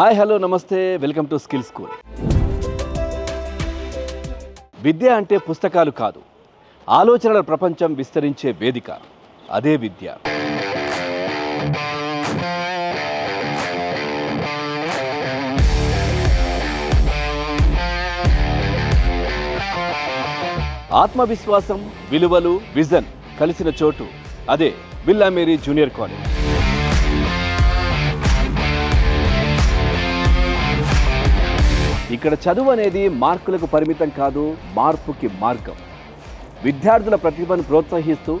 Hi hello నమస్తే. Welcome to skill school. విద్య అంటే పుస్తకాలు కాదు. ఆలోచనల ప్రపంచం విస్తరించే వేదిక. అదే విద్య. ఆత్మవిశ్వాసం విలువలు విజన్ కలిసిన చోటు. అదే బిల్లా మేరీ జూనియర్ కాలేజ్. ఇక్కడ చదువు అనేది మార్కులకు పరిమితం కాదు మార్పుకి మార్గం. విద్యార్థుల ప్రతిభను ప్రోత్సహిస్తూ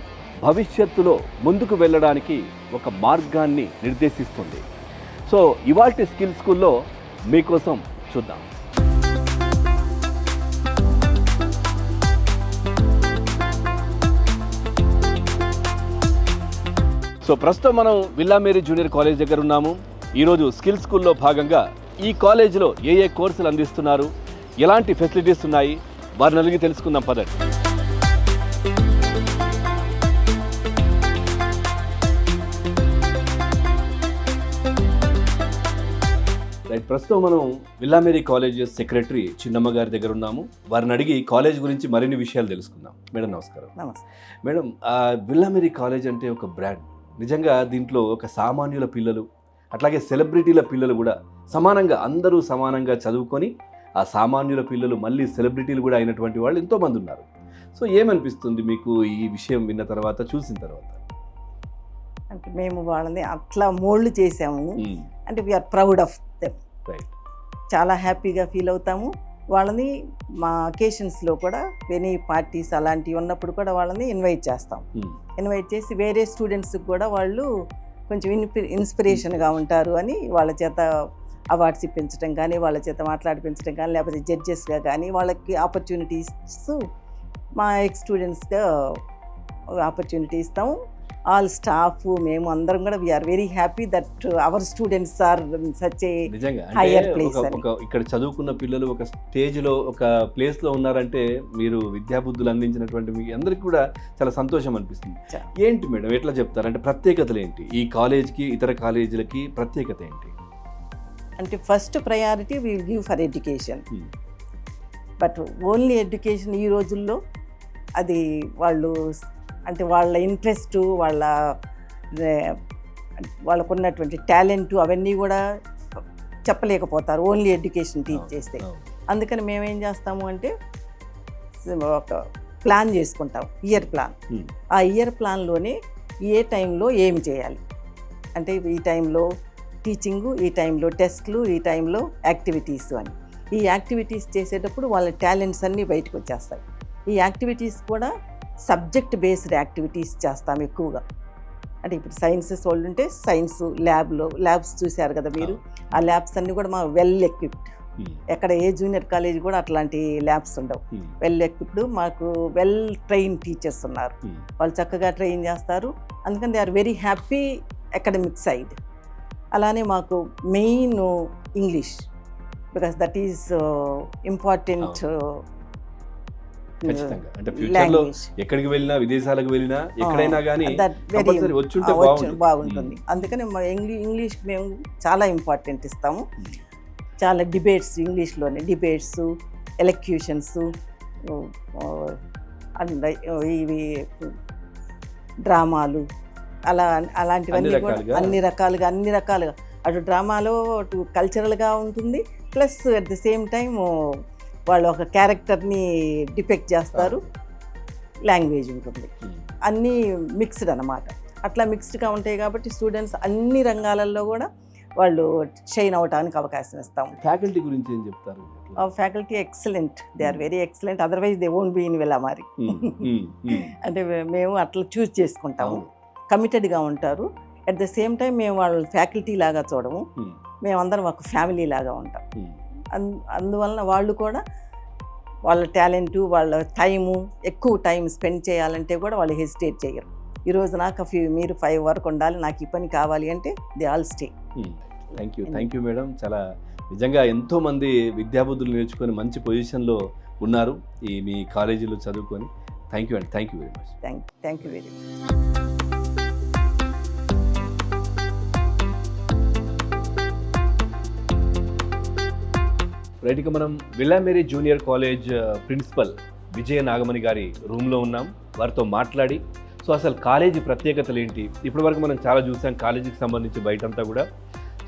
భవిష్యత్తులో ముందుకు వెళ్ళడానికి ఒక మార్గాన్ని నిర్దేశిస్తుంది. సో ఇవాల్టి స్కిల్ స్కూల్లో మీకోసం చూద్దాం. సో ప్రస్తుతం మనం విల్లామేరీ జూనియర్ కాలేజ్ దగ్గర ఉన్నాము. ఈరోజు స్కిల్ స్కూల్లో భాగంగా ఈ కాలేజీలో ఏ ఏ కోర్సులు అందిస్తున్నారు? ఎలాంటి ఫెసిలిటీస్ ఉన్నాయి? వారిని అడిగి తెలుసుకుందాం పదండి. రైట్ ప్రస్తుతం మనం విల్లామేరీ కాలేజ్ సెక్రటరీ చిన్నమ్మ గారి దగ్గర ఉన్నాము. వారిని అడిగి కాలేజ్ గురించి మరిన్ని విషయాలు తెలుసుకుందాం. మేడం నమస్కారం. నమస్తే. మేడం విల్లామేరీ కాలేజ్ అంటే ఒక బ్రాండ్. నిజంగా దీంట్లో ఒక సామాన్యుల పిల్లలు అట్లాగే సెలబ్రిటీల పిల్లలు కూడా సమానంగా అందరూ సమానంగా చదువుకొని ఆ సామాన్యుల పిల్లలు మళ్ళీ సెలబ్రిటీలు కూడా అయినటువంటి వాళ్ళు ఎంతోమంది ఉన్నారు సో ఏమనిపిస్తుంది మీకు ఈ విషయం విన్న తర్వాత చూసిన తర్వాత అంటే మేము వాళ్ళని అట్లా మోల్డ్ చేసాము. అంటే వీఆర్ ప్రౌడ్ ఆఫ్ దెమ్. చాలా హ్యాపీగా ఫీల్ అవుతాము వాళ్ళని మా అకేషన్స్లో కూడా ఎనీ పార్టీస్ అలాంటివి ఉన్నప్పుడు కూడా వాళ్ళని ఇన్వైట్ చేస్తాం. ఇన్వైట్ చేసి వేరే స్టూడెంట్స్కి కూడా వాళ్ళు కొంచెం ఇన్పి ఇన్స్పిరేషన్గా ఉంటారు అని వాళ్ళ చేత అవార్డ్స్ ఇప్పించడం కానీ వాళ్ళ చేత మాట్లాడిపించడం కానీ లేకపోతే జడ్జెస్గా కానీ వాళ్ళకి ఆపర్చునిటీస్ మా ఎక్స్ స్టూడెంట్స్గా ఆపర్చునిటీ ఇస్తాము. ఆల్ స్టాఫ్ మేము అందరం కూడా we're very happy that our students are such a అని. ఒక ఇక్కడ చదువుకున్న పిల్లలు ఒక స్టేజ్లో ఒక ప్లేస్లో ఉన్నారంటే మీరు విద్యాబుద్ధులు అందించినటువంటి మీ అందరికి కూడా చాలా సంతోషం అనిపిస్తుంది. ఏంటి మేడం ఎట్లా చెప్తారు? అంటే ప్రత్యేకతలు ఏంటి? ఈ కాలేజ్కి ఇతర కాలేజీలకి ప్రత్యేకత ఏంటి? అంటే first priority will give for education. But only education ఈ రోజుల్లో అది వాళ్ళు అంటే వాళ్ళ ఇంట్రెస్ట్ వాళ్ళ వాళ్ళకు ఉన్నటువంటి టాలెంట్ అవన్నీ కూడా చెప్పలేకపోతారు. ఓన్లీ ఎడ్యుకేషన్ టీచ్ చేస్తే. అందుకని మేము ఏం చేస్తాము అంటే ఒక ప్లాన్ చేసుకుంటాం. Year plan Hmm. ఆ ఇయర్ ప్లాన్లోనే ఏ టైంలో ఏమి చేయాలి? అంటే ఈ టైంలో టీచింగు ఈ టైంలో టెస్ట్లు ఈ టైంలో యాక్టివిటీస్ అని. ఈ యాక్టివిటీస్ చేసేటప్పుడు వాళ్ళ టాలెంట్స్ అన్నీ బయటకు వచ్చేస్తాయి. ఈ యాక్టివిటీస్ కూడా సబ్జెక్ట్ బేస్డ్ యాక్టివిటీస్ చేస్తాం ఎక్కువగా. అంటే ఇప్పుడు సైన్సెస్ వాళ్ళు ఉంటే సైన్స్ ల్యాబ్లో ల్యాబ్స్ చూశారు కదా మీరు? ఆ ల్యాబ్స్ అన్నీ కూడా మా వెల్ ఎక్విప్డ్. ఎక్కడ ఏ జూనియర్ కాలేజ్ కూడా అట్లాంటి ల్యాబ్స్ ఉండవు. వెల్ ఎక్విప్డ్ మాకు వెల్ ట్రైన్ టీచర్స్ ఉన్నారు. వాళ్ళు చక్కగా ట్రైన్ చేస్తారు. అందుకని they are very happy academic side. అలానే మాకు main English. Because that is important ఖచ్చితంగా. అంటే ఫ్యూచర్లో ఎక్కడికి వెళ్ళినా విదేశాలకు వెళ్ళినా ఎక్కడైనా కానీ బాగుంటుంది. బాగుంటుంది అందుకని ఇంగ్లీష్ ఇంగ్లీష్ మేము చాలా ఇంపార్టెంట్ ఇస్తాము. చాలా డిబేట్స్ ఇంగ్లీష్లోనే డిబేట్స్ ఎలక్యూషన్స్ ఇవి డ్రామాలు అలా అలాంటివన్నీ కూడా? అన్ని రకాలుగా అన్ని రకాలుగా. అటు డ్రామాలో అటు కల్చరల్గా ఉంటుంది plus at the same time వాళ్ళు ఒక క్యారెక్టర్ని డిపెక్ట్ చేస్తారు. లాంగ్వేజ్ ఉంటుంది. అన్నీ మిక్స్డ్ అన్నమాట. అట్లా మిక్స్డ్గా ఉంటాయి కాబట్టి స్టూడెంట్స్ అన్ని రంగాలలో కూడా వాళ్ళు షైన్ అవడానికి అవకాశం ఇస్తాము ఫ్యాకల్టీ గురించి ఏం చెప్తారు? ఆ faculty excellent. They are very excellent. Otherwise they won't be in. Hmm. అంటే మేము అట్లా చూస్ చేసుకుంటాము. కమిటెడ్గా ఉంటారు. అట్ ద సేమ్ టైం మేము వాళ్ళ ఫ్యాకల్టీ లాగా చూడము. మేమందరం ఒక ఫ్యామిలీ లాగా ఉంటాం. అందువలన వాళ్ళు కూడా వాళ్ళ టాలెంట్ వాళ్ళ టైము ఎక్కువ టైం స్పెండ్ చేయాలంటే కూడా వాళ్ళు హెసిటేట్ చేయరు. ఈరోజు నాకు ఫ్యూ మీరు ఫైవ్ వరకు ఉండాలి నాకు ఈ పని కావాలి అంటే they all stay. Thank you. Thank you. Madam. చాలా నిజంగా ఎంతో మంది విద్యాబుద్ధులు నేర్చుకొని మంచి పొజిషన్లో ఉన్నారు ఈ మీ కాలేజీలో చదువుకొని. థ్యాంక్ యూ అండి. Thank you very much. Thank thank you very much right ఇక మనం Villa Marie junior college principal Vijaya Nagamani గారి రూమ్లో ఉన్నాం. వారితో మాట్లాడి సో అసలు కాలేజీ ప్రత్యేకతలు ఏంటి? ఇప్పటి వరకు మనం చాలా చూసాం కాలేజీకి సంబంధించి బయటంతా కూడా.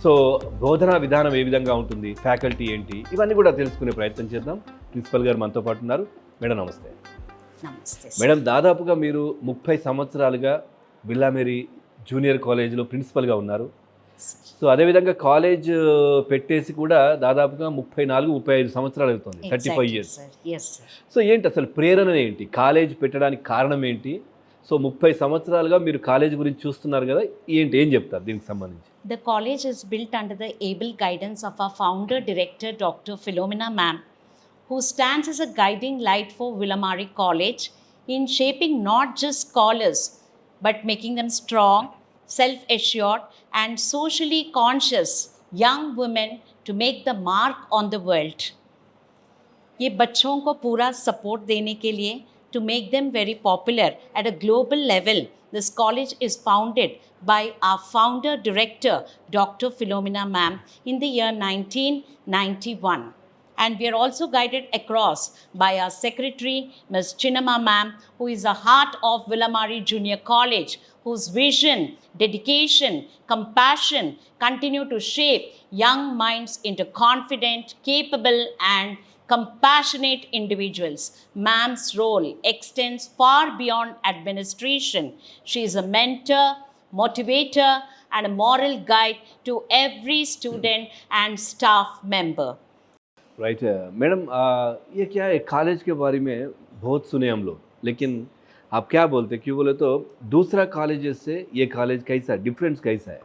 సో బోధనా విధానం ఏ విధంగా ఉంటుంది? ఫ్యాకల్టీ ఏంటి? ఇవన్నీ కూడా తెలుసుకునే ప్రయత్నం చేద్దాం. ప్రిన్సిపల్ గారు మనతో పాటు ఉన్నారు. మేడం నమస్తే. నమస్తే. మేడం దాదాపుగా మీరు ముప్పై సంవత్సరాలుగా విల్లామేరీ జూనియర్ కాలేజీలో ప్రిన్సిపల్గా ఉన్నారు. సో అదేవిధంగా కాలేజ్ పెట్టేసి కూడా దాదాపుగా ముప్పై నాలుగు ముప్పై ఐదు సంవత్సరాలు అవుతుంది. Thirty five years. సో ఏంటి అసలు ప్రేరణ ఏంటి? కాలేజ్ పెట్టడానికి కారణం ఏంటి? సో ముప్పై సంవత్సరాలుగా మీరు కాలేజ్ గురించి చూస్తున్నారు కదా ఏంటి? ఏం చెప్తారు దీనికి సంబంధించి? The college is built under the able guidance of a founder director doctor Philomena ma'am who stands is a guiding light for Villa Marie college in shaping not just college but making them strong self assured, and socially conscious young women to make the mark on the world. ये बच्चों को पूरा support देने के लिए to make them very popular at a global level this college is founded by our founder director dr philomena ma'am in the year 1991 and we are also guided across by our secretary ms chinama ma'am who is the heart of villamari junior college whose vision dedication compassion continue to shape young minds into confident capable and compassionate individuals. Ma'am's role extends far beyond administration. She is a mentor, motivator, and a moral guide to every student and staff member. Right madam ये क्या है college के बारे में बहुत सुने हम लोग लेकिन आप क्या बोलते क्यों बोले तो दूसरा कॉलेज से ये कॉलेज कैसा डिफरेंस कैसा है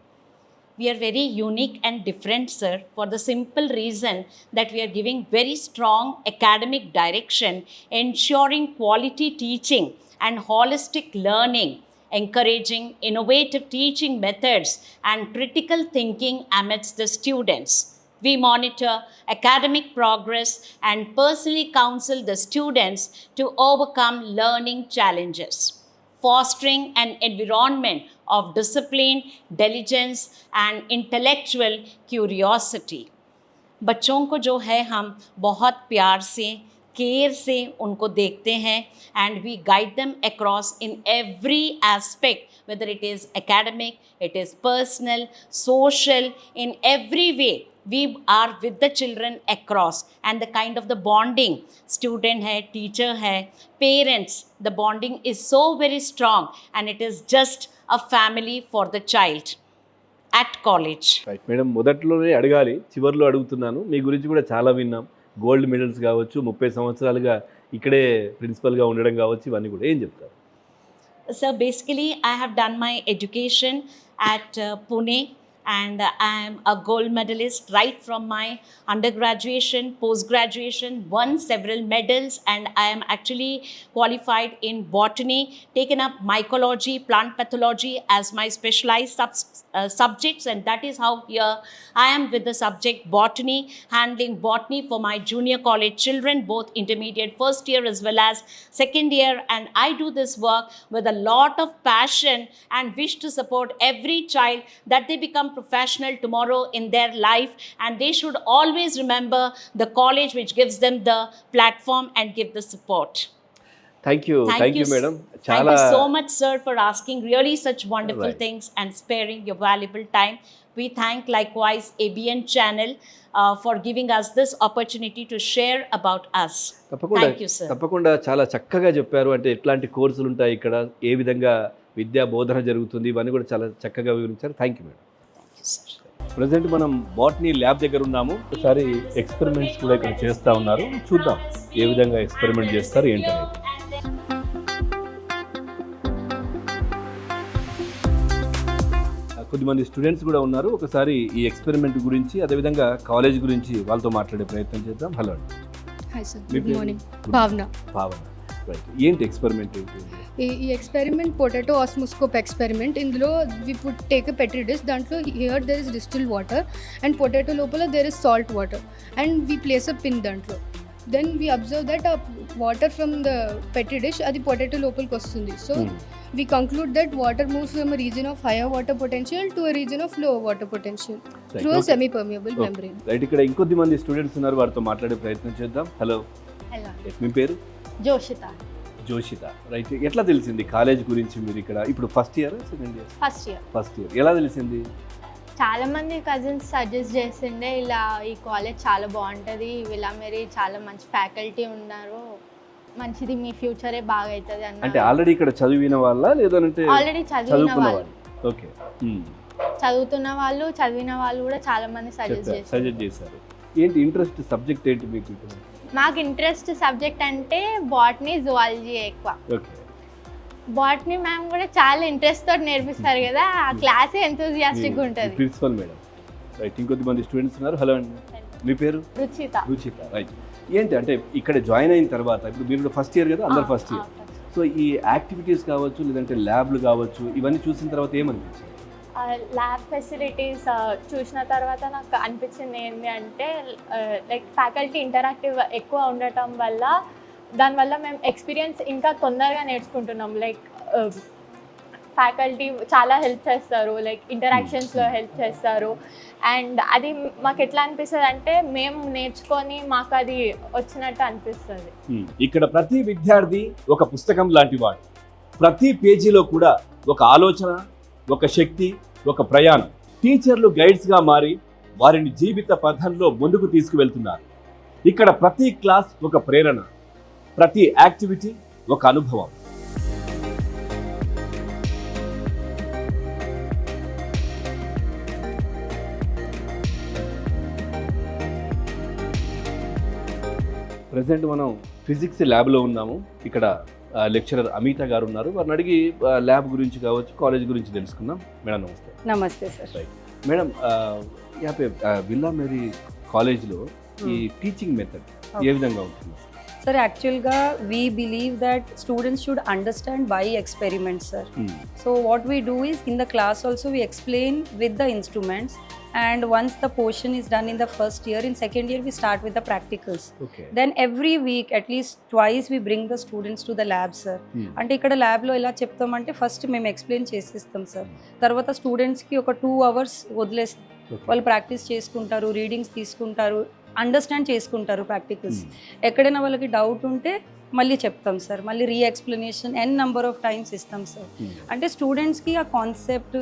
We are very unique and different, sir, for the simple reason that we are giving very strong academic direction, ensuring quality teaching and holistic learning, encouraging innovative teaching methods and critical thinking amidst the students. We monitor academic progress and personally counsel the students to overcome learning challenges fostering an environment of discipline, diligence, and intellectual curiosity. बच्चों को जो है हम बहुत प्यार से care से उनको देखते हैं and we guide them across in every aspect whether it is academic, it is personal, social, in every way. We are with the children across and the kind of the bonding student hai, teacher hai, parents, the bonding is so very strong and it is just a family for the child at college. Right madam మొదట్లోనే అడగాలి చివరిలో అడుగుతున్నాను మీ గురించి కూడా చాలా విన్నాం gold medals కావచ్చు ముప్పై సంవత్సరాలుగా ఇక్కడే ప్రిన్సిపల్గా ఉండడం కావచ్చు ఇవన్నీ కూడా ఏం చెప్తారు So basically, I have done my education at uh, Pune and I am a gold medalist right from my undergraduation, post graduation, won several medals, and I am actually qualified in botany, taken up mycology, plant pathology as my specialized sub- uh, subjects, and that is how here I am with the subject botany, handling botany for my junior college children, both intermediate first year as well as second year. And I do this work with a lot of passion and wish to support every child that they become professional tomorrow in their life. And they should always remember the college which gives them the platform and give the support. Thank you Thank thank you you, madam Thank చాలా you so much, sir, for asking really such wonderful Right. things and sparing your valuable time. We thank likewise ABN channel uh, for giving us this opportunity to share about us. తప్పకుండా Thank you, sir. తప్పకుండా చాలా చక్కగా చెప్పారు అంటే ఎట్లాంటి కోర్సులు ఉంటాయి ఇక్కడ ఏ విధంగా విద్యా బోధన జరుగుతుంది ఇవన్నీ కూడా చాలా చక్కగా వివరించారు thank you madam Thank you. Present మనం బాటనీ ల్యాబ్ దగ్గర ఉన్నాము. ఒకసారి ఎక్స్పెరిమెంట్స్ కూడా ఇక్కడ చేస్తూ ఉన్నారు. చూద్దాం ఏ విధంగా ఎక్స్పెరిమెంట్ చేస్తారు ఏంటనేది. కొద్దిమంది స్టూడెంట్స్ కూడా ఉన్నారు. ఒకసారి ఈ ఎక్స్పెరిమెంట్ గురించి అదేవిధంగా కాలేజ్ గురించి వాళ్ళతో మాట్లాడే ప్రయత్నం చేద్దాం. హలో అండి. హాయ్ సార్ మీ గుడ్ పేరు? మార్నింగ్ Good- భావన భావన ఏంటి ఎక్స్పెరిమెంట్ ఏంటి? ఈ ఈ ఎక్స్పెరిమెంట్ పొటాటో ఆస్మోస్కోప్ ఎక్స్పెరిమెంట్ ఇందులో we put take petri dish దాంట్లో here there is distil water and potato లోపల there is salt water and we place a pin దాంట్లో. దెన్ వీ అబ్జర్వ్ దట్ ఆ water from the petri dish అది potato లోపలికి వస్తుంది. So. We conclude that water moves from region of higher water potential to region ఆఫ్లో water potential through semi permeable membrane right ఇక్కడ ఇంకొద్ది మంది students ఉన్నారు వారితో మాట్లాడే ప్రయత్నం చేద్దాం. హలో హలో మీ పేరు? జోషిత. జోషిత. రైట్. ఎట్లా తెలిసింది కాలేజ్ గురించి మీరు ఇక్కడ? ఇప్పుడు first year second year first year first year ఎలా తెలిసింది? చాలా మంది కజిన్స్ సజెస్ట్ చేస్తుండే ఇలా ఈ కాలేజ్ చాలా బాగుంటుంది ఇలా మీరు చాలా మంచి ఫ్యాకల్టీ ఉన్నారు మంచిది మీ ఫ్యూచరే బాగా అవుతుంది అంటే అన్న ఆల్రెడీ ఇక్కడ చదివిన వాళ్ళ లేదంటే ఆల్రెడీ చదివిన చదువుకున్న వాళ్ళు. వాళ్ళు? ఓకే చదువుతున్న వాళ్ళు చదివిన వాళ్ళు కూడా చాలా మంది సజెస్ట్ చేస్తారు సజెస్ట్ చేశారు. ఏంటి ఇంట్రెస్ట్ సబ్జెక్ట్ ఏంటి మీకు ఇక్కడ? మాకు ఇంట్రెస్ట్ సబ్జెక్ట్ అంటే బాటనీ జువాలజీ ఎక్కువ. బాటనీ మ్యామ్ కూడా చాలా ఇంట్రెస్ట్ తోటి నేర్పిస్తారు కదా ఆ క్లాసే ఎంతూజియాస్టిక్ ఉంటుంది. Principal madam. రైట్ ఇంకొద్ది మంది స్టూడెంట్స్ ఉన్నారు. హలో అండి. మీ పేరు? రుచిత. రుచిత రైట్ ఏంటి అంటే ఇక్కడ జాయిన్ అయిన తర్వాత ఇప్పుడు మీరు ఫస్ట్ ఇయర్ కదా అందరు ఫస్ట్ ఇయర్ సో ఈ యాక్టివిటీస్ కావచ్చు లేదంటే ల్యాబ్లు కావచ్చు ఇవన్నీ చూసిన తర్వాత ఏమనిపించింది? ల్యాబ్ ఫెసిలిటీస్ చూసిన తర్వాత నాకు అనిపించింది ఏంటి అంటే లైక్ ఫ్యాకల్టీ ఇంటరాక్టివ్ ఎక్కువ ఉండటం వల్ల దానివల్ల మేము ఎక్స్పీరియన్స్ ఇంకా తొందరగా నేర్చుకుంటున్నాం. లైక్ ఫ్యాకల్టీ చాలా హెల్ప్ చేస్తారు లైక్ ఇంటరాక్షన్స్లో హెల్ప్ చేస్తారు. అండ్ అది మాకు ఎట్లా అనిపిస్తుంది అంటే మేము నేర్చుకొని మాకు అది వచ్చినట్టు అనిపిస్తుంది. ఇక్కడ ప్రతి విద్యార్థి ఒక పుస్తకం లాంటి వాడు. ప్రతి పేజీలో కూడా ఒక ఆలోచన ఒక శక్తి ఒక ప్రయాణం. టీచర్లు గైడ్స్గా మారి వారిని జీవిత పథంలో ముందుకు తీసుకువెళ్తున్నారు. ఇక్కడ ప్రతి క్లాస్ ఒక ప్రేరణ ప్రతి యాక్టివిటీ ఒక అనుభవం. ప్రజెంట్ మనం ఫిజిక్స్ ల్యాబ్లో ఉన్నాము. ఇక్కడ లెక్చరర్ అమిత గారు ఉన్నారు. వారిని అడిగి ల్యాబ్ గురించి కావచ్చు కాలేజ్ గురించి తెలుసుకుందాం. మేడం నమస్తే. నమస్తే సార్. మేడం యా పే విల్లా మేరీ కాలేజ్లో ఈ టీచింగ్ మెథడ్ ఏ విధంగా ఉంటుంది? సార్ యాక్చువల్గా we believe that students should understand by experiments sir. So what we do is in the class also we explain with the instruments and once the portion is done in the first year in second year we start with the practicals then every week at least twice we bring the students to the lab sir. అంటే ఇక్కడ ల్యాబ్లో ఎలా చెప్తామంటే first మేము explain చేసిస్తాం sir తర్వాత స్టూడెంట్స్కి ఒక two hours వదిలేస్తాం. వాళ్ళు ప్రాక్టీస్ చేసుకుంటారు రీడింగ్స్ తీసుకుంటారు. అండర్స్టాండ్ చేసుకుంటారు ప్రాక్టికల్స్. ఎక్కడైనా వాళ్ళకి డౌట్ ఉంటే మళ్ళీ చెప్తాం సార్ మళ్ళీ re explanation n number of times ఇస్తాం సార్. అంటే స్టూడెంట్స్కి ఆ కాన్సెప్ట్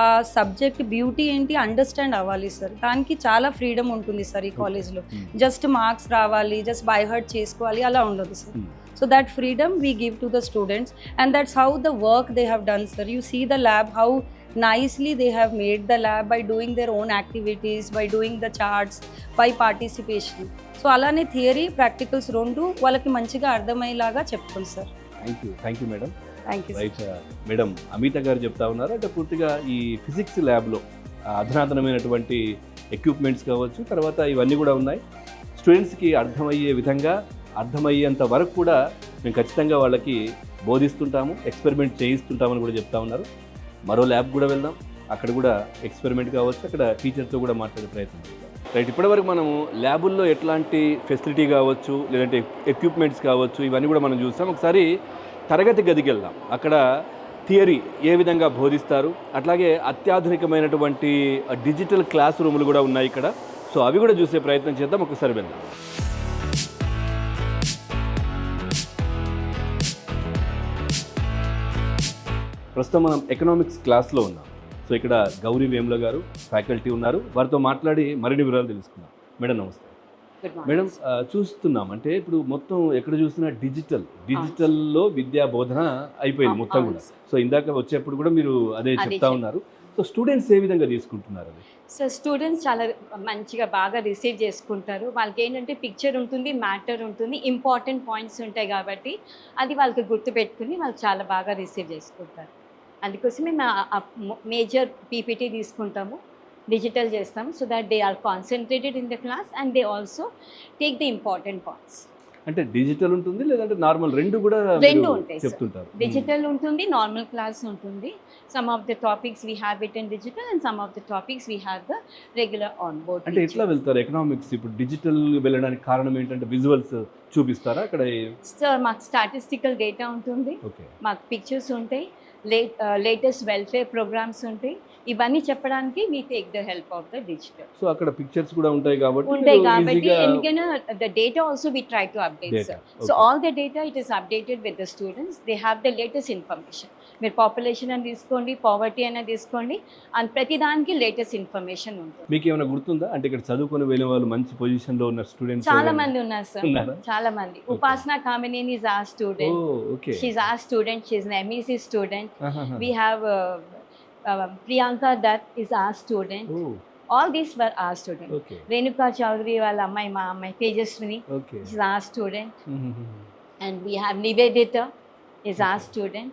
ఆ సబ్జెక్ట్ బ్యూటీ ఏంటి అండర్స్టాండ్ అవ్వాలి సార్. దానికి చాలా ఫ్రీడమ్ ఉంటుంది సార్ ఈ కాలేజ్లో జస్ట్ మార్క్స్ రావాలి జస్ట్ బై హర్ట్ చేసుకోవాలి అలా ఉండదు sir. So that freedom we give to the students and that's how the work they have done sir you see the lab how nicely they have made the lab by doing their own activities by doing the charts by participation. So అలానే theory practicals రెండు వాళ్ళకి మంచిగా అర్థమయ్యేలాగా చెప్తాం sir thank you thank you madam thank you right madam Amitha గారు చెప్తా ఉన్నారు. అంటే పూర్తిగా ఈ ఫిజిక్స్ ల్యాబ్లో అధునాతనమైనటువంటి ఎక్విప్మెంట్స్ కావచ్చు తర్వాత ఇవన్నీ కూడా ఉన్నాయి. స్టూడెంట్స్కి అర్థమయ్యే విధంగా అర్థమయ్యేంత వరకు కూడా మేము ఖచ్చితంగా వాళ్ళకి బోధిస్తుంటాము ఎక్స్పెరిమెంట్ చేయిస్తుంటామని కూడా చెప్తా ఉన్నారు. మరో ల్యాబ్ కూడా వెళ్దాం. అక్కడ కూడా ఎక్స్పెరిమెంట్ కావచ్చు. అక్కడ టీచర్తో కూడా మాట్లాడే ప్రయత్నం చేద్దాం. రైట్ ఇప్పటివరకు మనము ల్యాబుల్లో ఎట్లాంటి ఫెసిలిటీ కావచ్చు లేదంటే ఎక్విప్మెంట్స్ కావచ్చు ఇవన్నీ కూడా మనం చూస్తాం. ఒకసారి తరగతి గదికి వెళ్దాం. అక్కడ థియరీ ఏ విధంగా బోధిస్తారు అట్లాగే అత్యాధునికమైనటువంటి డిజిటల్ క్లాస్ రూములు కూడా ఉన్నాయి ఇక్కడ. సో అవి కూడా చూసే ప్రయత్నం చేద్దాం. ఒకసారి వెళ్దాం. ప్రస్తుతం మనం ఎకనామిక్స్ క్లాస్లో ఉన్నాం. సో ఇక్కడ గౌరీ వేముల గారు ఫ్యాకల్టీ ఉన్నారు. వారితో మాట్లాడి మరిన్ని వివరాలు తెలుసుకుందాం. మేడం నమస్తే. మేడం చూస్తున్నాం. అంటే ఇప్పుడు మొత్తం ఎక్కడ చూసినా డిజిటల్ డిజిటల్లో విద్యా బోధన అయిపోయింది మొత్తం కూడా. సో ఇందాక వచ్చేప్పుడు కూడా మీరు అదే చెప్తా చెప్ ఉన్నారు. సో స్టూడెంట్స్ ఏ విధంగా తీసుకుంటున్నారు అది? సో స్టూడెంట్స్ చాలా మంచిగా బాగా రిసీవ్ చేసుకుంటారు. వాళ్ళకి ఏంటంటే పిక్చర్ ఉంటుంది మ్యాటర్ ఉంటుంది ఇంపార్టెంట్ పాయింట్స్ ఉంటాయి కాబట్టి అది వాళ్ళకి గుర్తుపెట్టుకుని వాళ్ళు చాలా బాగా రిసీవ్ చేసుకుంటారు. అందుకోసమే మేము మేజర్ పీపీటీ తీసుకుంటాము డిజిటల్ చేస్తాము so that they are concentrated in the class and they also take the important points అంటే డిజిటల్ ఉంటుంది లేదంటే నార్మల్ రెండు కూడా రెండు ఉంటాయి. చెప్తుంటారు. డిజిటల్ ఉంటుంది నార్మల్ క్లాస్ ఉంటుంది. Some of the topics we have it in digital and some of the topics we have the regular on board అంటే ఎట్లా వెళ్తారు ఎకనామిక్స్ ఇప్పుడు డిజిటల్ వెళ్ళడానికి కారణం ఏంటంటే విజువల్స్ చూపిస్తారా? అక్కడ సార్ మాకు స్టాటిస్టికల్ డేటా ఉంటుంది. మాకు పిక్చర్స్ ఉంటాయి. లేట్ లేటెస్ట్ వెల్ఫేర్ ప్రోగ్రామ్స్ ఉంటాయి. ఇవన్నీ చెప్పడానికి we take the help of the digital so అక్కడ పిక్చర్స్ కూడా ఉంటాయి కాబట్టి ఉంటాయి కాబట్టి ఎందుకంటే the data also we try to update. So all the data it is updated with the students they have the latest information మీరు population అని తీసుకోండి పావర్టీ అయినా తీసుకోండి అండ్ ప్రతి దానికి లేటెస్ట్ ఇన్ఫర్మేషన్ ఉంటుంది. మీకు ఏమైనా గుర్తుందా? అంటే ఇక్కడ చదువుకొని వెళ్ళిన వాళ్ళు మంచి పొజిషన్లో ఉన్న స్టూడెంట్స్ చాలా మంది ఉన్నారు సార్? చాలా మంది. ఉపాసన కామినేని ఆ స్టూడెంట్ షీఈ్ ఆ student she MEC student uh, Priyanka Dutt is our student. All these were our students. Okay Renuka Chaudhary వాళ్ళ అమ్మాయి మా అమ్మాయి Tejaswini our student. And we have Nivedita. Is our student.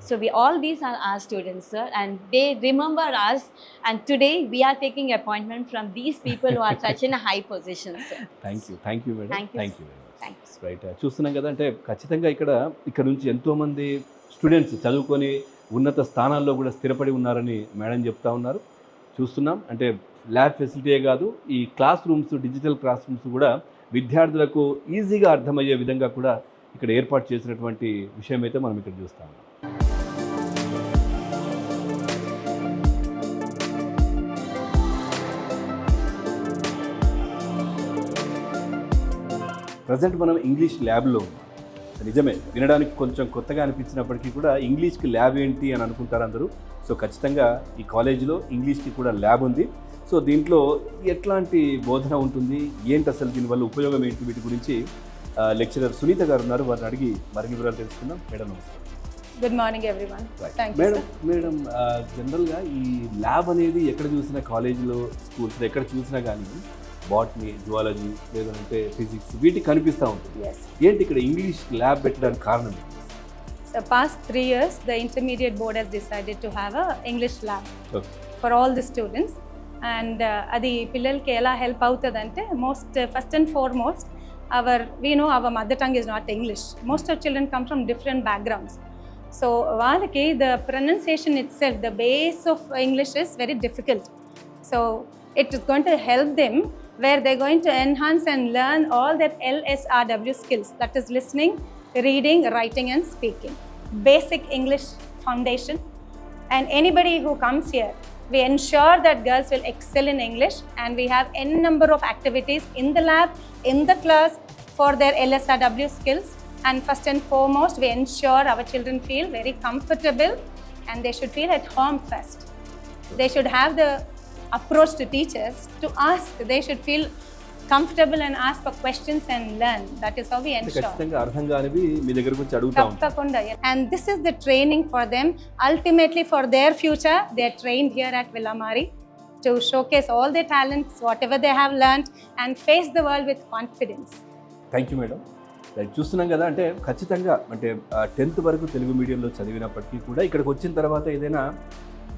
So we all these are our students, sir, and they remember us. And today we are taking appointment from these people who are such in a high position, sir. You madam Thank you, thank sir. You Thank you. Right చూస్తున్నాం కదా అంటే ఖచ్చితంగా ఇక్కడ ఇక్కడ నుంచి ఎంతోమంది students చదువుకొని ఉన్నత స్థానాల్లో కూడా స్థిరపడి ఉన్నారని మేడం చెప్తా ఉన్నారు చూస్తున్నాం అంటే ల్యాబ్ ఫెసిలిటీయే కాదు ఈ class rooms digital class rooms కూడా విద్యార్థులకు ఈజీగా అర్థమయ్యే విధంగా కూడా ఇక్కడ ఏర్పాటు చేసినటువంటి విషయం అయితే మనం ఇక్కడ చూస్తాం. ప్రజెంట్ మనం ఇంగ్లీష్ ల్యాబ్లో నిజమే వినడానికి కొంచెం కొత్తగా అనిపించినప్పటికీ కూడా ఇంగ్లీష్కి ల్యాబ్ ఏంటి అని అనుకుంటారు అందరూ. సో ఖచ్చితంగా ఈ కాలేజీలో ఇంగ్లీష్కి కూడా ల్యాబ్ ఉంది. సో దీంట్లో ఎట్లాంటి బోధన ఉంటుంది? ఏంటి అసలు దీనివల్ల ఉపయోగం ఏంటి? వీటి గురించి లెక్చరర్ సునీత గారు ఉన్నారు. వారిని అడిగి మరిన్ని వివరాలు తెలుసుకుందాం. మేడం నమస్కారం good morning everyone madam madam జనరల్గా ఈ ల్యాబ్ అనేది ఎక్కడ చూసినా కాలేజీలో స్కూల్స్ ఎక్కడ చూసినా కానీ బాటనీ జువాలజీ లేదంటే ఫిజిక్స్ వీటికి కనిపిస్తూ ఉంటుంది. ఏంటి ఇక్కడ ఇంగ్లీష్ ల్యాబ్ పెట్టడానికి కారణం? Past three years the intermediate board has decided to have a English lab Okay. For all the students and uh, అది పిల్లలకి ఎలా హెల్ప్ అవుతుంది అంటే most first and foremost Our we know our mother tongue is not English most of children come from different backgrounds so వాళ్ళకి the pronunciation itself the base of English is very difficult so it is going to help them where they're going to enhance and learn all their LSRW skills that is listening, reading, writing, and speaking. Basic English foundation. And anybody who comes here, we ensure that girls will excel in English and we have n number of activities in the lab, in the class for their LSRW skills. And first and foremost, we ensure our children feel very comfortable and they should feel at home first. They should have the approach to teachers to ask, they should feel comfortable and ask for questions and learn that is అవి ఎన్ ఖచ్చితంగా అర్థం కానివి మీ దగ్గర గురించి అడుగుతాం తప్పకుండా. And this is the training for them ultimately for their future they are train here at Villa Marie to showcase all the talents whatever they have learn and face the world with confidence thank you madam చూస్తున్నాం కదా అంటే ఖచ్చితంగా అంటే tenth వరకు తెలుగు మీడియంలో చదివినప్పటికీ కూడా ఇక్కడికి వచ్చిన తర్వాత ఏదైనా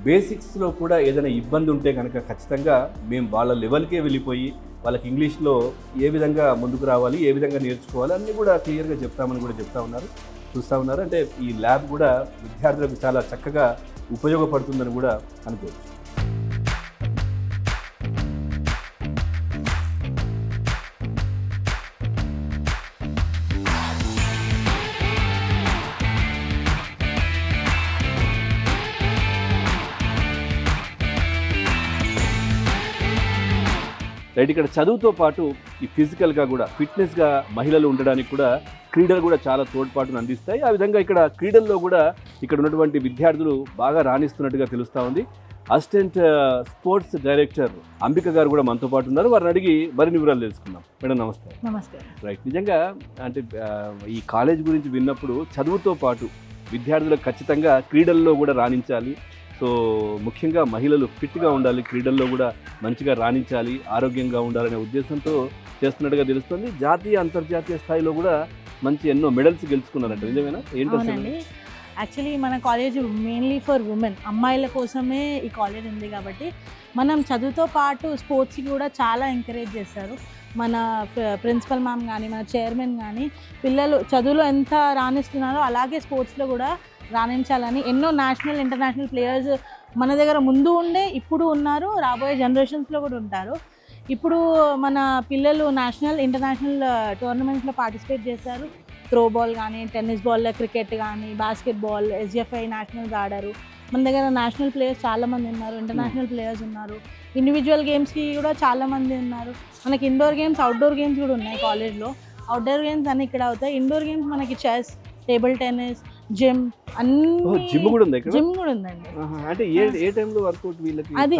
బేసిక్స్లో కూడా ఏదైనా ఇబ్బంది ఉంటే కనుక ఖచ్చితంగా మేము వాళ్ళ లెవెల్కే వెళ్ళిపోయి వాళ్ళకి ఇంగ్లీష్లో ఏ విధంగా ముందుకు రావాలి ఏ విధంగా నేర్చుకోవాలి అన్నీ కూడా క్లియర్గా చెప్తామని కూడా చెప్తా ఉన్నారు చూస్తూ ఉన్నారు. అంటే ఈ ల్యాబ్ కూడా విద్యార్థులకు చాలా చక్కగా ఉపయోగపడుతుందని కూడా అనుకోవచ్చు. రైట్ ఇక్కడ చదువుతో పాటు ఈ ఫిజికల్గా కూడా ఫిట్నెస్గా మహిళలు ఉండడానికి కూడా క్రీడలు కూడా చాలా తోడ్పాటును అందిస్తాయి. ఆ విధంగా ఇక్కడ క్రీడల్లో కూడా ఇక్కడ ఉన్నటువంటి విద్యార్థులు బాగా రాణిస్తున్నట్టుగా తెలుస్తూ ఉంది. అసిస్టెంట్ స్పోర్ట్స్ డైరెక్టర్ అంబిక గారు కూడా మనతో పాటు ఉన్నారు. వారిని అడిగి మరిన్ని వివరాలు తెలుసుకుందాం. మేడం నమస్తే. నమస్తే. రైట్ నిజంగా అంటే ఈ కాలేజ్ గురించి విన్నప్పుడు చదువుతో పాటు విద్యార్థులకు ఖచ్చితంగా క్రీడల్లో కూడా రాణించాలి. సో ముఖ్యంగా మహిళలు ఫిట్గా ఉండాలి క్రీడల్లో కూడా మంచిగా రాణించాలి ఆరోగ్యంగా ఉండాలనే ఉద్దేశంతో చేస్తున్నట్టుగా తెలుస్తుంది. జాతీయ అంతర్జాతీయ స్థాయిలో కూడా మంచి ఎన్నో మెడల్స్ గెలుచుకున్నారంట. నిజమేనా? ఏంటండి యాక్చువల్లీ మన కాలేజ్ మెయిన్లీ ఫర్ ఉమెన్ అమ్మాయిల కోసమే ఈ కాలేజ్ ఉంది కాబట్టి మనం చదువుతో పాటు స్పోర్ట్స్కి కూడా చాలా ఎంకరేజ్ చేస్తారు. మన ప్రిన్సిపల్ మ్యామ్ కానీ మన చైర్మన్ కానీ పిల్లలు చదువులో ఎంత రాణిస్తున్నారో అలాగే స్పోర్ట్స్లో కూడా రాణించాలని ఎన్నో నేషనల్ ఇంటర్నేషనల్ ప్లేయర్స్ మన దగ్గర ముందు ఉండే ఇప్పుడు ఉన్నారు రాబోయే జనరేషన్స్లో కూడా ఉంటారు. ఇప్పుడు మన పిల్లలు నేషనల్ ఇంటర్నేషనల్ టోర్నమెంట్స్లో పార్టిసిపేట్ చేశారు త్రో బాల్ కానీ టెన్నిస్ బాల్ క్రికెట్ కానీ బాస్కెట్ బాల్ ఎస్జిఎఫ్ఐ నేషనల్స్ ఆడారు. మన దగ్గర నేషనల్ ప్లేయర్స్ చాలామంది ఉన్నారు ఇంటర్నేషనల్ ప్లేయర్స్ ఉన్నారు. ఇండివిజువల్ గేమ్స్కి కూడా చాలామంది ఉన్నారు. మనకి ఇండోర్ గేమ్స్ అవుట్డోర్ గేమ్స్ కూడా ఉన్నాయి కాలేజ్లో అవుట్డోర్ గేమ్స్ అన్ని ఇక్కడ అవుతాయి. ఇండోర్ గేమ్స్ మనకి చెస్ టేబుల్ టెన్నిస్ జిమ్ అన్ని జిమ్ కూడా ఉంది జిమ్ కూడా ఉందండి. ఆహా, అంటే ఏ ఏ టైంలో వర్కౌట్ వీళ్ళకి అది?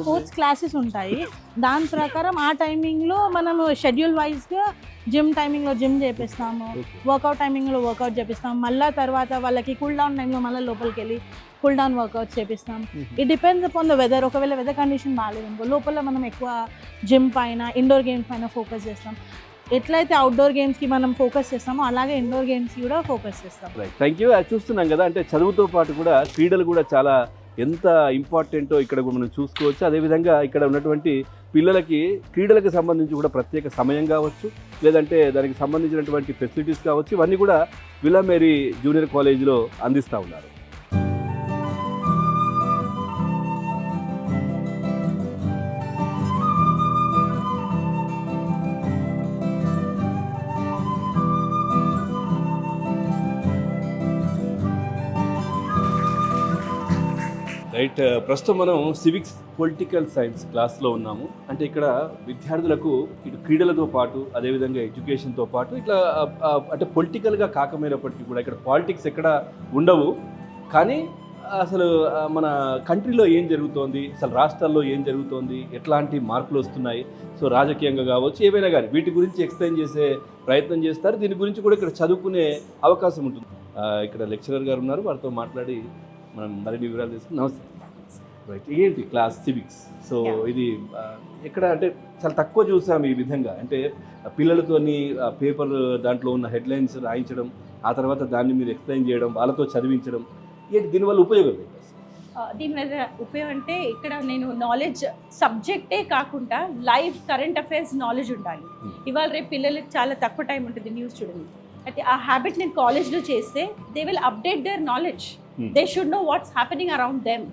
స్పోర్ట్స్ క్లాసెస్ ఉంటాయి. దాని ప్రకారం ఆ టైమింగ్లో మనము షెడ్యూల్ వైజ్గా జిమ్ టైమింగ్లో జిమ్ చేపిస్తాము. వర్కౌట్ టైమింగ్లో వర్కౌట్ చేపిస్తాం మళ్ళీ తర్వాత వాళ్ళకి కూల్ డౌన్ టైంలో మళ్ళీ లోపలికి వెళ్ళి కూల్ డౌన్ వర్కౌట్స్ చేపిస్తాం. It depends upon the weather ఒకవేళ వెదర్ కండిషన్ బాగాలేదు లోపల మనం ఎక్కువ జిమ్ పైన ఇండోర్ గేమ్స్ పైన ఫోకస్ చేస్తాం. ఎట్లయితే అవుట్డోర్ గేమ్స్కి మనం ఫోకస్ చేస్తామో అలాగే ఇండోర్ గేమ్స్కి కూడా ఫోకస్ చేస్తాం. థ్యాంక్ యూ చూస్తున్నాం కదా అంటే చదువుతో పాటు కూడా క్రీడలు కూడా చాలా ఎంత ఇంపార్టెంటో ఇక్కడ మనం చూసుకోవచ్చు. అదేవిధంగా ఇక్కడ ఉన్నటువంటి పిల్లలకి క్రీడలకు సంబంధించి కూడా ప్రత్యేక సమయం కావచ్చు లేదంటే దానికి సంబంధించినటువంటి ఫెసిలిటీస్ కావచ్చు ఇవన్నీ కూడా విలామేరీ జూనియర్ కాలేజీలో అందిస్తూ ఉన్నారు. రైట్ ప్రస్తుతం మనం సివిక్స్ పొలిటికల్ సైన్స్ క్లాస్లో ఉన్నాము. అంటే ఇక్కడ విద్యార్థులకు ఇటు క్రీడలతో పాటు అదేవిధంగా ఎడ్యుకేషన్తో పాటు ఇట్లా అంటే పొలిటికల్గా కాకమైనప్పటికీ కూడా ఇక్కడ పాలిటిక్స్ ఎక్కడ ఉండవు. కానీ అసలు మన కంట్రీలో ఏం జరుగుతోంది అసలు రాష్ట్రాల్లో ఏం జరుగుతోంది ఎట్లాంటి మార్పులు వస్తున్నాయి సో రాజకీయంగా కావచ్చు ఏవైనా కానీ వీటి గురించి ఎక్స్ప్లెయిన్ చేసే ప్రయత్నం చేస్తారు. దీని గురించి కూడా ఇక్కడ చదువుకునే అవకాశం ఉంటుంది. ఇక్కడ లెక్చరర్ గారు ఉన్నారు వారితో మాట్లాడి మనం మరిన్ని వివరాలు తీసుకుని నమస్తే. రైట్ ఏంటి? Class civics so. ఇది ఎక్కడ అంటే చాలా తక్కువ చూసాం ఈ విధంగా. అంటే పిల్లలతోని పేపర్ దాంట్లో ఉన్న హెడ్లైన్స్ రాయించడం ఆ తర్వాత దాన్ని మీరు ఎక్స్ప్లెయిన్ చేయడం వాళ్ళతో చదివించడం ఏంటి దీనివల్ల ఉపయోగం ఏంటి దీని మీద ఉపయోగం అంటే ఇక్కడ నేను నాలెడ్జ్ సబ్జెక్టే కాకుండా లైవ్ కరెంట్ అఫైర్స్ నాలెడ్జ్ ఉండాలి. Hmm. ఇవాళ రేపు పిల్లలకి చాలా తక్కువ టైం ఉంటుంది న్యూస్ చూడండి. అయితే ఆ హ్యాబిట్ నేను కాలేజ్లో చేస్తే they will update their knowledge. They should know what's happening around them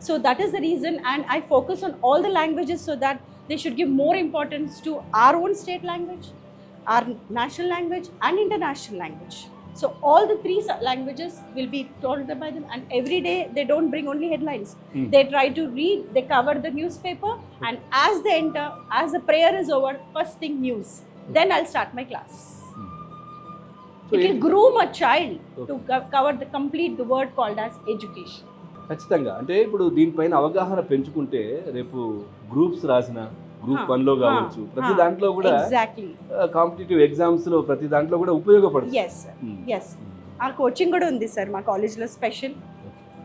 So that is the reason, and I focus on all the languages so that they should give more importance to our own state language, our national language, and international language. So all the three languages will be taught by them, and every day they don't bring only headlines. Mm. They try to read, they cover the newspaper, and as they enter, as the prayer is over, first thing news. Mm. Then I'll start my class. Mm. So it will groom a child okay. to cover the complete the word called as education. ఖచ్చితంగా. అంటే ఇప్పుడు దీనిపైన అవగాహన పెంచుకుంటే రేపు groups రాసిన group వన్లో కావచ్చు ప్రతి. దాంట్లో కూడా. కాంపిటేటివ్ ఎగ్జామ్స్లో ప్రతి దాంట్లో కూడా ఉపయోగపడుతుంది. Yes, sir. yes. ఆ కోచింగ్ కూడా ఉంది సార్ మా కాలేజ్లో స్పెషల్.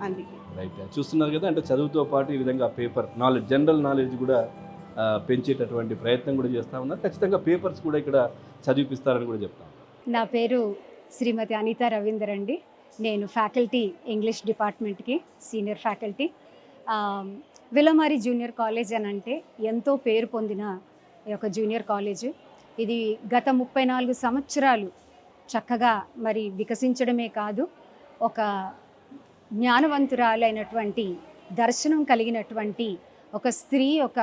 అందుకే. రైట్ చూస్తున్నారు కదా అంటే చదువుతో పాటు ఈ విధంగా పేపర్ నాలెడ్జ్ జనరల్ నాలెడ్జ్ కూడా పెంచేటటువంటి ప్రయత్నం కూడా చేస్తూ ఉన్నారు. ఖచ్చితంగా పేపర్స్ కూడా ఇక్కడ చదివిపిస్తారని కూడా చెప్తాం నా పేరు శ్రీమతి అనిత రవీందర్ అండి. నేను ఫ్యాకల్టీ ఇంగ్లీష్ డిపార్ట్మెంట్కి senior faculty. Villa Marie junior college అని అంటే ఎంతో పేరు పొందిన ఈ యొక్క జూనియర్ కాలేజ్. ఇది గత ముప్పై నాలుగు సంవత్సరాలు చక్కగా మరి వికసించడమే కాదు ఒక జ్ఞానవంతురాలైనటువంటి దర్శనం కలిగినటువంటి ఒక స్త్రీ ఒక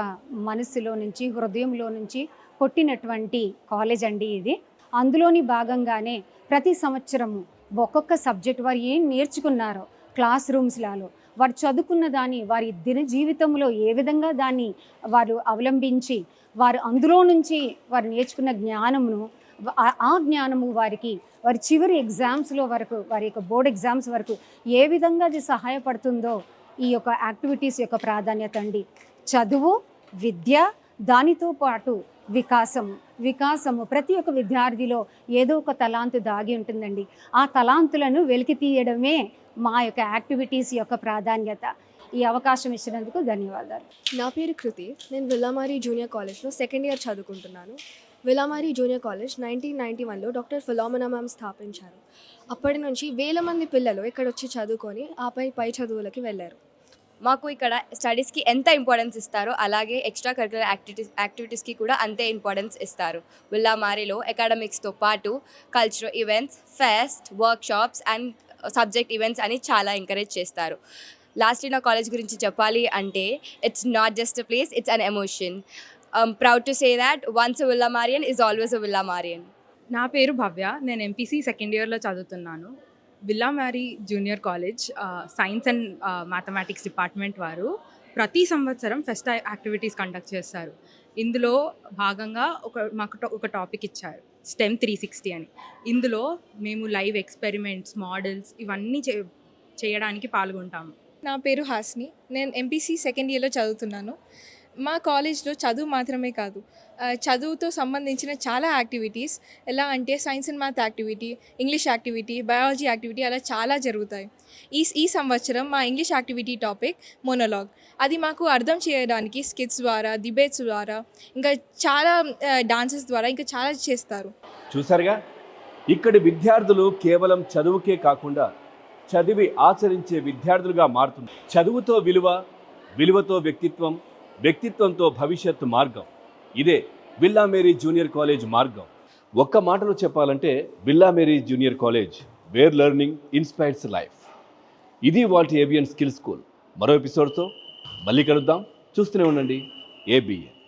మనసులో నుంచి హృదయంలో నుంచి కొట్టినటువంటి కాలేజ్ అండి ఇది. అందులోని భాగంగానే ప్రతి సంవత్సరము ఒక్కొక్క సబ్జెక్ట్ వారు ఏం నేర్చుకున్నారో క్లాస్ రూమ్స్లలో వారు చదువుకున్న దాన్ని వారి దిన జీవితంలో ఏ విధంగా దాన్ని వారు అవలంబించి వారు అందులో నుంచి వారు నేర్చుకున్న జ్ఞానమును ఆ- జ్ఞానము వారికి వారి చివరి ఎగ్జామ్స్లో వరకు వారి యొక్క బోర్డ్ ఎగ్జామ్స్ వరకు ఏ విధంగా అది సహాయపడుతుందో ఈ యొక్క యాక్టివిటీస్ యొక్క ప్రాధాన్యత అండి. చదువు విద్య దానితో పాటు వికాసం వికాసము. ప్రతి ఒక్క విద్యార్థిలో ఏదో ఒక తలాంతు దాగి ఉంటుందండి. ఆ తలాంతులను వెలికి తీయడమే మా యొక్క యాక్టివిటీస్ యొక్క ప్రాధాన్యత. ఈ అవకాశం ఇచ్చినందుకు ధన్యవాదాలు. నా పేరు కృతి. నేను విల్లామారి జూనియర్ కాలేజ్లో సెకండ్ ఇయర్ చదువుకుంటున్నాను. Villa Marie junior college nineteen ninety వన్లో డాక్టర్ ఫిలామినా మ్యామ్ స్థాపించారు. అప్పటి నుంచి వేల మంది పిల్లలు ఇక్కడ వచ్చి చదువుకొని ఆపై పై చదువులకి వెళ్ళారు. మాకు ఇక్కడ స్టడీస్కి ఎంత ఇంపార్టెన్స్ ఇస్తారో అలాగే ఎక్స్ట్రా కరికులర్ యాక్టివిటీస్ యాక్టివిటీస్కి కూడా అంతే ఇంపార్టెన్స్ ఇస్తారు. విల్లామారిలో అకాడమిక్స్తో పాటు cultural events fest workshops and subject events అని చాలా ఎంకరేజ్ చేస్తారు. లాస్ట్ నా కాలేజ్ గురించి చెప్పాలి అంటే it's not just a place it's an emotion proud to say that once Villamarian is always a Villamarian నా పేరు భవ్య. నేను ఎంపీసీ సెకండ్ ఇయర్లో చదువుతున్నాను. Villa Marie junior college science and mathematics department వారు ప్రతి సంవత్సరం ఫెస్ట్ యాక్టివిటీస్ కండక్ట్ చేస్తారు. ఇందులో భాగంగా ఒక మాకు ఒక టాపిక్ ఇచ్చారు. స్టెమ్ త్రీ సిక్స్టీ అని. ఇందులో మేము లైవ్ ఎక్స్పెరిమెంట్స్ మోడల్స్ ఇవన్నీ చే చేయడానికి పాల్గొంటాము. నా పేరు హాస్ని. నేను ఎంపీసీ సెకండ్ ఇయర్లో చదువుతున్నాను. మా కాలేజ్లో చదువు మాత్రమే కాదు చదువుతో సంబంధించిన చాలా యాక్టివిటీస్ ఎలా అంటే science and math activity English activity biology activity అలా చాలా జరుగుతాయి. ఈ ఈ సంవత్సరం మా ఇంగ్లీష్ యాక్టివిటీ టాపిక్ మోనోలాగ్ అది మాకు అర్థం చేయడానికి స్కిట్స్ ద్వారా డిబేట్స్ ద్వారా ఇంకా చాలా డాన్సెస్ ద్వారా ఇంకా చాలా చేస్తారు. చూసారుగా? ఇక్కడి విద్యార్థులు కేవలం చదువుకే కాకుండా చదివి ఆచరించే విద్యార్థులుగా మారుతుంది చదువుతో విలువ విలువతో వ్యక్తిత్వం వ్యక్తిత్వంతో భవిష్యత్తు మార్గం. ఇదే బిల్లా మేరీ జూనియర్ కాలేజ్ మార్గం. ఒక్క మాటలో చెప్పాలంటే Villa Marie junior college where learning inspires life. ఇది వాటి ఏబిఎన్ స్కిల్ స్కూల్. మరో ఎపిసోడ్తో మళ్ళీ కలుద్దాం. చూస్తూనే ఉండండి. ఏబిఎన్